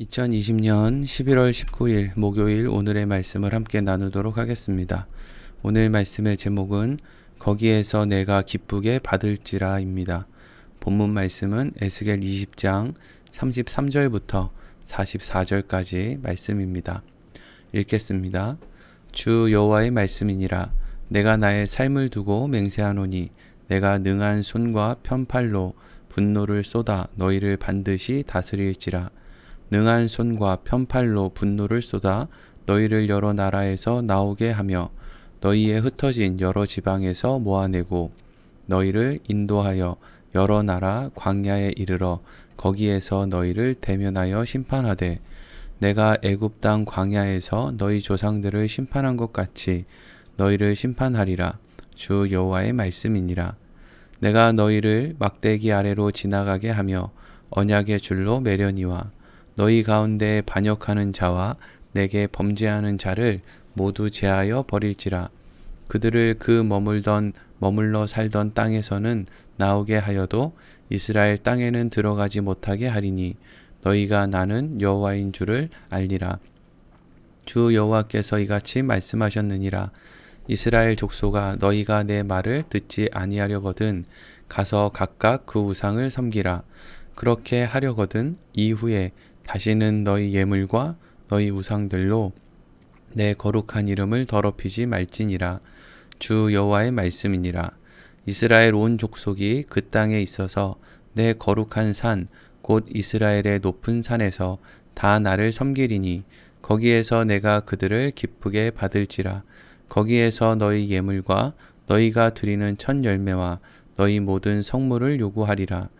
2020년 11월 19일 목요일 오늘의 말씀을 함께 나누도록 하겠습니다. 오늘 말씀의 제목은 거기에서 내가 기쁘게 받을지라입니다. 본문 말씀은 에스겔 20장 33절부터 44절까지 말씀입니다. 읽겠습니다. 주 여호와의 말씀이니라 내가 나의 삶을 두고 맹세하노니 내가 능한 손과 편팔로 분노를 쏟아 너희를 반드시 다스릴지라 능한 손과 편팔로 분노를 쏟아 너희를 여러 나라에서 나오게 하며 너희의 흩어진 여러 지방에서 모아내고 너희를 인도하여 여러 나라 광야에 이르러 거기에서 너희를 대면하여 심판하되 내가 애굽 땅 광야에서 너희 조상들을 심판한 것 같이 너희를 심판하리라. 주 여호와의 말씀이니라. 내가 너희를 막대기 아래로 지나가게 하며 언약의 줄로 매려니와 너희 가운데 반역하는 자와 내게 범죄하는 자를 모두 제하여 버릴지라. 그들을 그 머물던 머물러 살던 땅에서는 나오게 하여도 이스라엘 땅에는 들어가지 못하게 하리니 너희가 나는 여호와인 줄을 알리라. 주 여호와께서 이같이 말씀하셨느니라. 이스라엘 족속아 너희가 내 말을 듣지 아니하려거든 가서 각각 그 우상을 섬기라 그렇게 하려거든 이후에 다시는 너희 예물과 너희 우상들로 내 거룩한 이름을 더럽히지 말지니라. 주 여호와의 말씀이니라. 이스라엘 온 족속이 그 땅에 있어서 내 거룩한 산 곧 이스라엘의 높은 산에서 다 나를 섬기리니 거기에서 내가 그들을 기쁘게 받을지라. 거기에서 너희 예물과 너희가 드리는 첫 열매와 너희 모든 성물을 요구하리라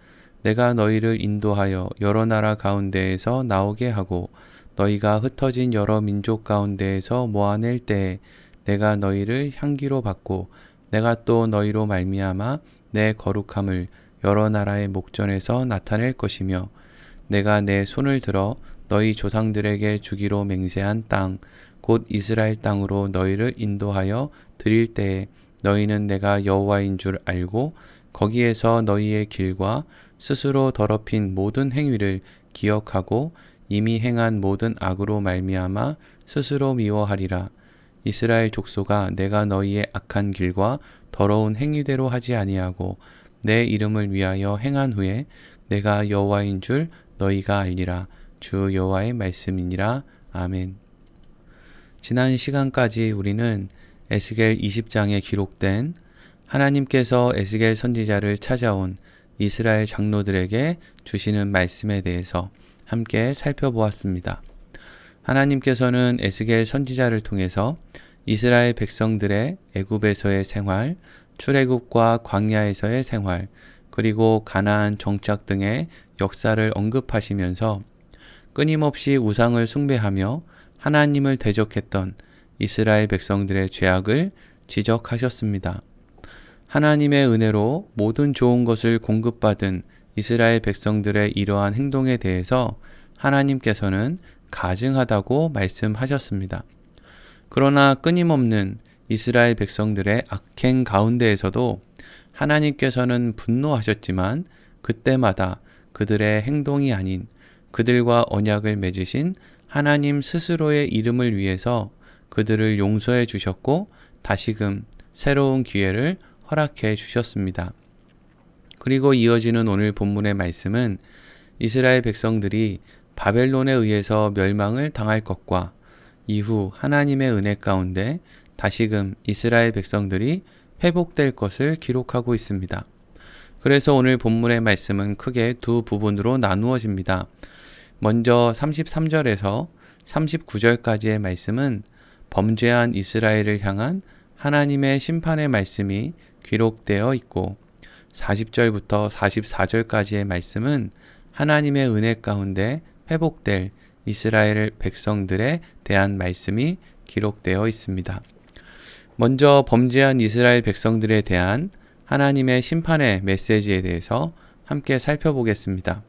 내가 너희를 인도하여 여러 나라 가운데에서 나오게 하고 너희가 흩어진 여러 민족 가운데에서 모아낼 때에 내가 너희를 향기로 받고 내가 또 너희로 말미암아 내 거룩함을 여러 나라의 목전에서 나타낼 것이며 내가 내 손을 들어 너희 조상들에게 주기로 맹세한 땅 곧 이스라엘 땅으로 너희를 인도하여 드릴 때에 너희는 내가 여호와인 줄 알고 거기에서 너희의 길과 스스로 더럽힌 모든 행위를 기억하고 이미 행한 모든 악으로 말미암아 스스로 미워하리라. 이스라엘 족속아 내가 너희의 악한 길과 더러운 행위대로 하지 아니하고 내 이름을 위하여 행한 후에 내가 여호와인 줄 너희가 알리라. 주 여호와의 말씀이니라. 아멘. 지난 시간까지 우리는 에스겔 20장에 기록된 하나님께서 에스겔 선지자를 찾아온 이스라엘 장로들에게 주시는 말씀에 대해서 함께 살펴보았습니다. 하나님께서는 에스겔 선지자를 통해서 이스라엘 백성들의 애굽에서의 생활, 출애굽과 광야에서의 생활, 그리고 가나안 정착 등의 역사를 언급하시면서 끊임없이 우상을 숭배하며 하나님을 대적했던 이스라엘 백성들의 죄악을 지적하셨습니다. 하나님의 은혜로 모든 좋은 것을 공급받은 이스라엘 백성들의 이러한 행동에 대해서 하나님께서는 가증하다고 말씀하셨습니다. 그러나 끊임없는 이스라엘 백성들의 악행 가운데에서도 하나님께서는 분노하셨지만 그때마다 그들의 행동이 아닌 그들과 언약을 맺으신 하나님 스스로의 이름을 위해서 그들을 용서해 주셨고 다시금 새로운 기회를 허락해 주셨습니다. 그리고 이어지는 오늘 본문의 말씀은 이스라엘 백성들이 바벨론에 의해서 멸망을 당할 것과 이후 하나님의 은혜 가운데 다시금 이스라엘 백성들이 회복될 것을 기록하고 있습니다. 그래서 오늘 본문의 말씀은 크게 두 부분으로 나누어집니다. 먼저 33절에서 39절까지의 말씀은 범죄한 이스라엘을 향한 하나님의 심판의 말씀이 기록되어 있고 40절부터 44절까지의 말씀은 하나님의 은혜 가운데 회복될 이스라엘 백성들에 대한 말씀이 기록되어 있습니다. 먼저 범죄한 이스라엘 백성들에 대한 하나님의 심판의 메시지에 대해서 함께 살펴보겠습니다.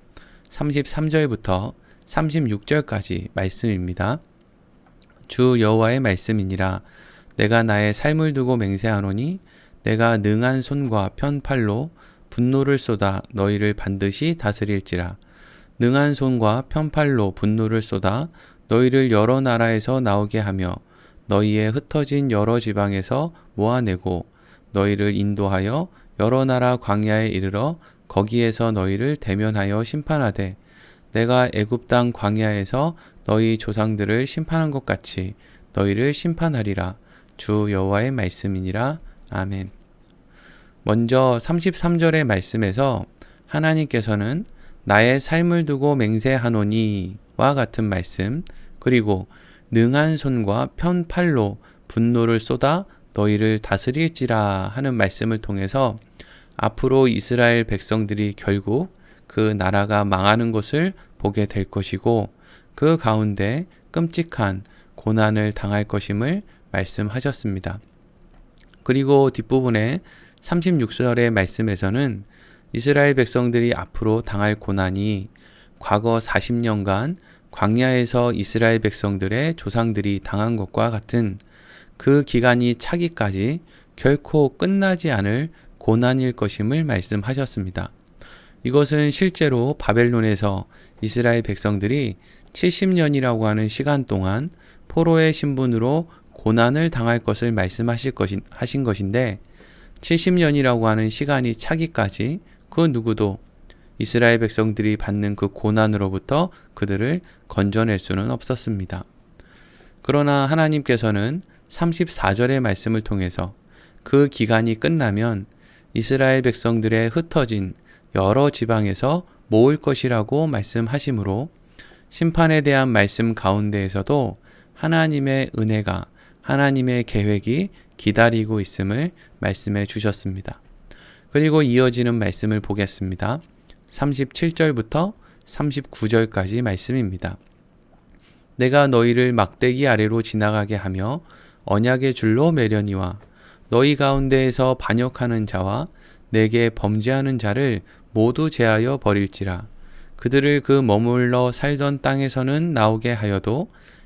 33절부터 36절까지 말씀입니다. 주 여호와의 말씀이니라 내가 나의 삶을 두고 맹세하노니 내가 능한 손과 편팔로 분노를 쏟아 너희를 반드시 다스릴지라. 능한 손과 편팔로 분노를 쏟아 너희를 여러 나라에서 나오게 하며 너희의 흩어진 여러 지방에서 모아내고 너희를 인도하여 여러 나라 광야에 이르러 거기에서 너희를 대면하여 심판하되 내가 애굽 땅 광야에서 너희 조상들을 심판한 것 같이 너희를 심판하리라. 주 여호와의 말씀이니라 아멘. 먼저 33절의 말씀에서 하나님께서는 나의 삶을 두고 맹세하노니와 같은 말씀, 그리고 능한 손과 편팔로 분노를 쏟아 너희를 다스릴지라 하는 말씀을 통해서 앞으로 이스라엘 백성들이 결국 그 나라가 망하는 것을 보게 될 것이고 그 가운데 끔찍한 고난을 당할 것임을 말씀하셨습니다. 그리고 뒷부분에 36절의 말씀에서는 이스라엘 백성들이 앞으로 당할 고난이 과거 40년간 광야에서 이스라엘 백성들의 조상들이 당한 것과 같은 그 기간이 차기까지 결코 끝나지 않을 고난일 것임을 말씀하셨습니다. 이것은 실제로 바벨론에서 이스라엘 백성들이 70년이라고 하는 시간 동안 포로의 신분으로 고난을 당할 것을 말씀하실 것인, 하신 것인데 70년이라고 하는 시간이 차기까지 그 누구도 이스라엘 백성들이 받는 그 고난으로부터 그들을 건져낼 수는 없었습니다. 그러나 하나님께서는 34절의 말씀을 통해서 그 기간이 끝나면 이스라엘 백성들의 흩어진 여러 지방에서 모을 것이라고 말씀하시므로 심판에 대한 말씀 가운데에서도 하나님의 은혜가 하나님의 계획이 기다리고 있음을 말씀해 주셨습니다. 그리고 이어지는 말씀을 보겠습니다. 37절부터 39절까지 말씀입니다. 내가 너희를 막대기 아래로 지나가게 하며 언약의 줄로 매려니와 너희 가운데에서 반역하는 자와 내게 범죄하는 자를 모두 제하여 버릴지라 그들을 그 머물러 살던 땅에서는 나오게 하여도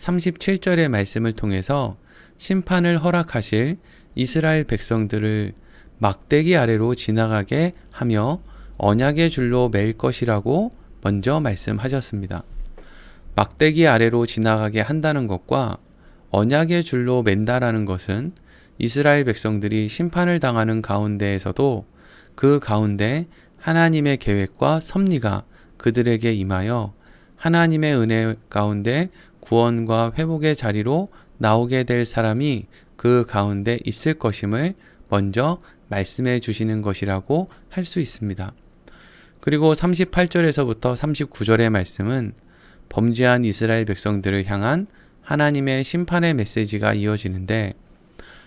37절의 말씀을 통해서 심판을 허락하실 이스라엘 백성들을 막대기 아래로 지나가게 하며 언약의 줄로 맬 것이라고 먼저 말씀하셨습니다. 막대기 아래로 지나가게 한다는 것과 언약의 줄로 맨다라는 것은 이스라엘 백성들이 심판을 당하는 가운데에서도 그 가운데 하나님의 계획과 섭리가 그들에게 임하여 하나님의 은혜 가운데 구원과 회복의 자리로 나오게 될 사람이 그 가운데 있을 것임을 먼저 말씀해 주시는 것이라고 할 수 있습니다. 그리고 38절에서부터 39절의 말씀은 범죄한 이스라엘 백성들을 향한 하나님의 심판의 메시지가 이어지는데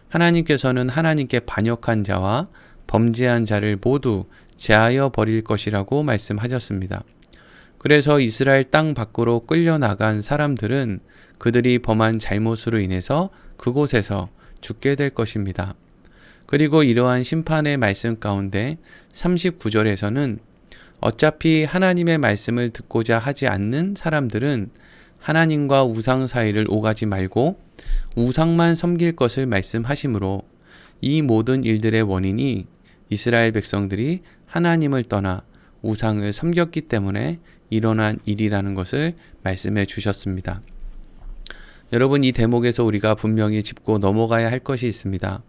하나님께서는 하나님께 반역한 자와 범죄한 자를 모두 제하여 버릴 것이라고 말씀하셨습니다. 그래서 이스라엘 땅 밖으로 끌려나간 사람들은 그들이 범한 잘못으로 인해서 그곳에서 죽게 될 것입니다. 그리고 이러한 심판의 말씀 가운데 39절에서는 어차피 하나님의 말씀을 듣고자 하지 않는 사람들은 하나님과 우상 사이를 오가지 말고 우상만 섬길 것을 말씀하시므로 이 모든 일들의 원인이 이스라엘 백성들이 하나님을 떠나 우상을 섬겼기 때문에 일어난 일이라는 것을 말씀해 주셨습니다. 여러분 이 대목에서 우리가 분명히 짚고 넘어가야 할 것이 있습니다.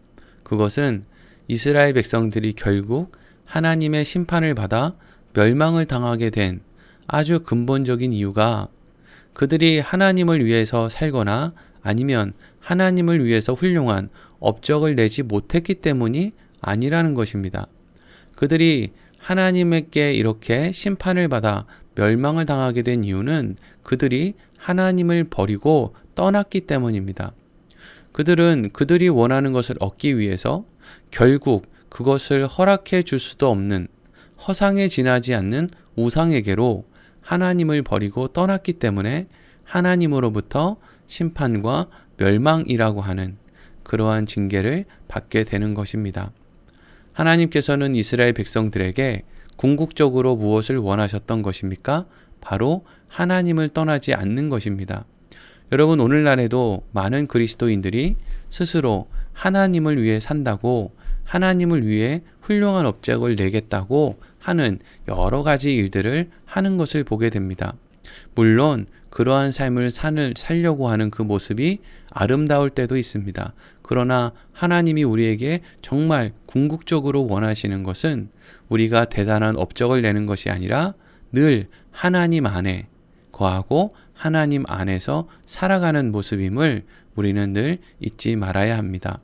그것은 이스라엘 백성들이 결국 하나님의 심판을 받아 멸망을 당하게 된 아주 근본적인 이유가 그들이 하나님을 위해서 살거나 아니면 하나님을 위해서 훌륭한 업적을 내지 못했기 때문이 아니라는 것입니다. 그들이 하나님에게 이렇게 심판을 받아 멸망을 당하게 된 이유는 그들이 하나님을 버리고 떠났기 때문입니다. 그들은 그들이 원하는 것을 얻기 위해서 결국 그것을 허락해 줄 수도 없는 허상에 지나지 않는 우상에게로 하나님을 버리고 떠났기 때문에 하나님으로부터 심판과 멸망이라고 하는 그러한 징계를 받게 되는 것입니다. 하나님께서는 이스라엘 백성들에게 궁극적으로 무엇을 원하셨던 것입니까? 바로 하나님을 떠나지 않는 것입니다. 여러분, 오늘날에도 많은 그리스도인들이 스스로 하나님을 위해 산다고 하나님을 위해 훌륭한 업적을 내겠다고 하는 여러 가지 일들을 하는 것을 보게 됩니다. 물론 그러한 삶을 산을 살려고 하는 그 모습이 아름다울 때도 있습니다. 그러나 하나님이 우리에게 정말 궁극적으로 원하시는 것은 우리가 대단한 업적을 내는 것이 아니라 늘 하나님 안에 거하고 하나님 안에서 살아가는 모습임을 우리는 늘 잊지 말아야 합니다.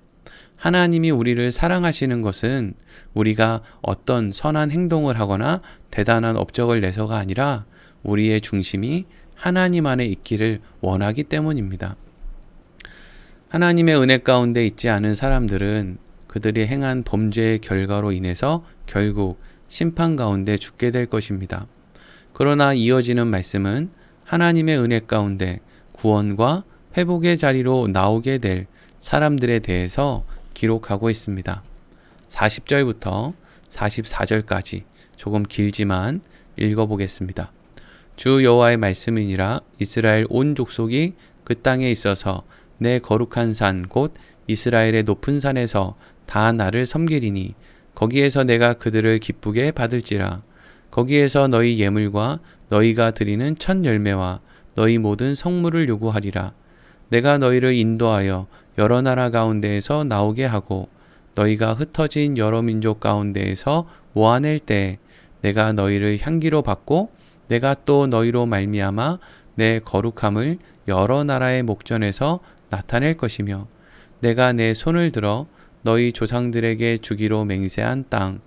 하나님이 우리를 사랑하시는 것은 우리가 어떤 선한 행동을 하거나 대단한 업적을 내서가 아니라 우리의 중심이 하나님 안에 있기를 원하기 때문입니다. 하나님의 은혜 가운데 있지 않은 사람들은 그들이 행한 범죄의 결과로 인해서 결국 심판 가운데 죽게 될 것입니다. 그러나 이어지는 말씀은 하나님의 은혜 가운데 구원과 회복의 자리로 나오게 될 사람들에 대해서 기록하고 있습니다. 40절부터 44절까지 조금 길지만 읽어보겠습니다. 주 여호와의 말씀이니라. 이스라엘 온 족속이 그 땅에 있어서 내 거룩한 산 곧 이스라엘의 높은 산에서 다 나를 섬기리니 거기에서 내가 그들을 기쁘게 받을지라. 거기에서 너희 예물과 너희가 드리는 첫 열매와 너희 모든 성물을 요구하리라. 내가 너희를 인도하여 여러 나라 가운데에서 나오게 하고 너희가 흩어진 여러 민족 가운데에서 모아낼 때 내가 너희를 향기로 받고 내가 또 너희로 말미암아 내 거룩함을 여러 나라의 목전에서 나타낼 것이며 내가 내 손을 들어 너희 조상들에게 주기로 맹세한 땅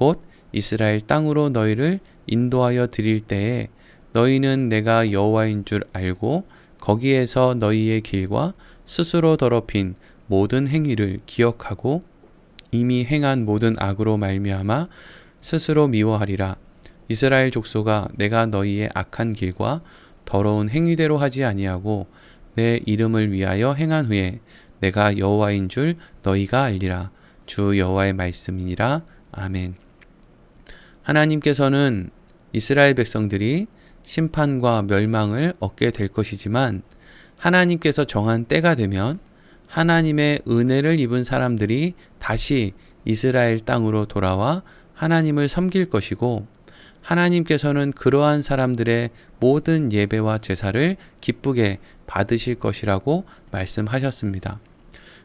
곧 이스라엘 땅으로 너희를 인도하여 드릴 때에 너희는 내가 여호와인 줄 알고 거기에서 너희의 길과 스스로 더럽힌 모든 행위를 기억하고 이미 행한 모든 악으로 말미암아 스스로 미워하리라. 이스라엘 족속아 내가 너희의 악한 길과 더러운 행위대로 하지 아니하고 내 이름을 위하여 행한 후에 내가 여호와인 줄 너희가 알리라. 주 여호와의 말씀이니라. 아멘. 하나님께서는 이스라엘 백성들이 심판과 멸망을 얻게 될 것이지만 하나님께서 정한 때가 되면 하나님의 은혜를 입은 사람들이 다시 이스라엘 땅으로 돌아와 하나님을 섬길 것이고 하나님께서는 그러한 사람들의 모든 예배와 제사를 기쁘게 받으실 것이라고 말씀하셨습니다.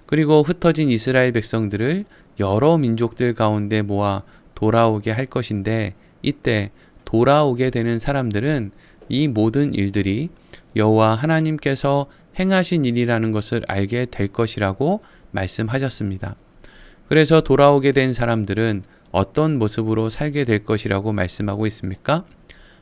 그리고 흩어진 이스라엘 백성들을 여러 민족들 가운데 모아 돌아오게 할 것인데 이때 돌아오게 되는 사람들은 이 모든 일들이 여호와 하나님께서 행하신 일이라는 것을 알게 될 것이라고 말씀하셨습니다. 그래서 돌아오게 된 사람들은 어떤 모습으로 살게 될 것이라고 말씀하고 있습니까?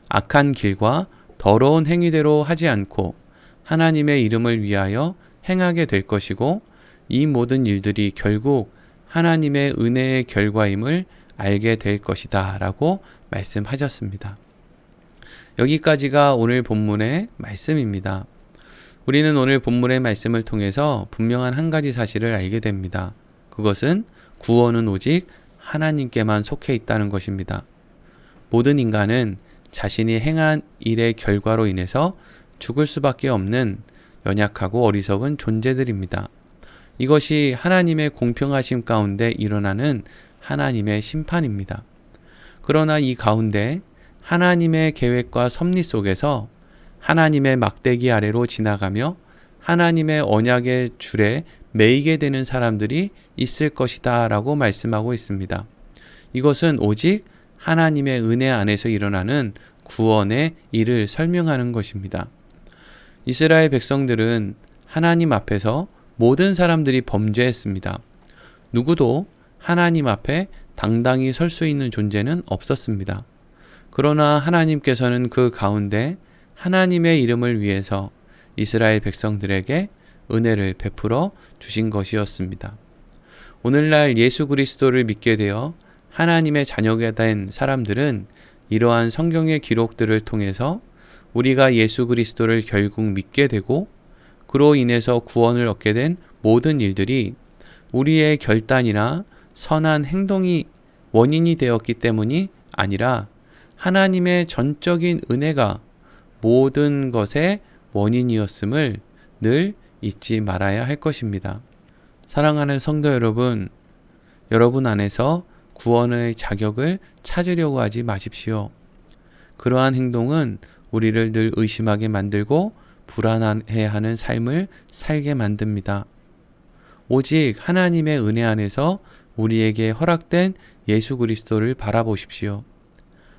악한 길과 더러운 행위대로 하지 않고 하나님의 이름을 위하여 행하게 될 것이고 이 모든 일들이 결국 하나님의 은혜의 결과임을 알게 될 것이다 라고 말씀하셨습니다. 여기까지가 오늘 본문의 말씀입니다. 우리는 오늘 본문의 말씀을 통해서 분명한 한 가지 사실을 알게 됩니다. 그것은 구원은 오직 하나님께만 속해 있다는 것입니다. 모든 인간은 자신이 행한 일의 결과로 인해서 죽을 수밖에 없는 연약하고 어리석은 존재들입니다. 이것이 하나님의 공평하심 가운데 일어나는 하나님의 심판입니다. 그러나 이 가운데 하나님의 계획과 섭리 속에서 하나님의 막대기 아래로 지나가며 하나님의 언약의 줄에 매이게 되는 사람들이 있을 것이다 라고 말씀하고 있습니다. 이것은 오직 하나님의 은혜 안에서 일어나는 구원의 일을 설명하는 것입니다. 이스라엘 백성들은 하나님 앞에서 모든 사람들이 범죄했습니다. 누구도 하나님 앞에 당당히 설 수 있는 존재는 없었습니다. 그러나 하나님께서는 그 가운데 하나님의 이름을 위해서 이스라엘 백성들에게 은혜를 베풀어 주신 것이었습니다. 오늘날 예수 그리스도를 믿게 되어 하나님의 자녀가 된 사람들은 이러한 성경의 기록들을 통해서 우리가 예수 그리스도를 결국 믿게 되고 그로 인해서 구원을 얻게 된 모든 일들이 우리의 결단이나 선한 행동이 원인이 되었기 때문이 아니라 하나님의 전적인 은혜가 모든 것의 원인이었음을 늘 잊지 말아야 할 것입니다. 사랑하는 성도 여러분, 여러분 안에서 구원의 자격을 찾으려고 하지 마십시오. 그러한 행동은 우리를 늘 의심하게 만들고 불안해 하는 삶을 살게 만듭니다. 오직 하나님의 은혜 안에서 우리에게 허락된 예수 그리스도를 바라보십시오.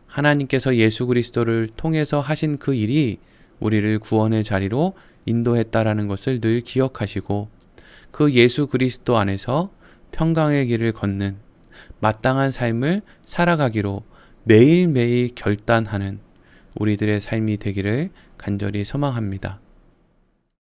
하나님께서 예수 그리스도를 통해서 하신 그 일이 우리를 구원의 자리로 인도했다라는 것을 늘 기억하시고 그 예수 그리스도 안에서 평강의 길을 걷는 마땅한 삶을 살아가기로 매일매일 결단하는 우리들의 삶이 되기를 간절히 소망합니다.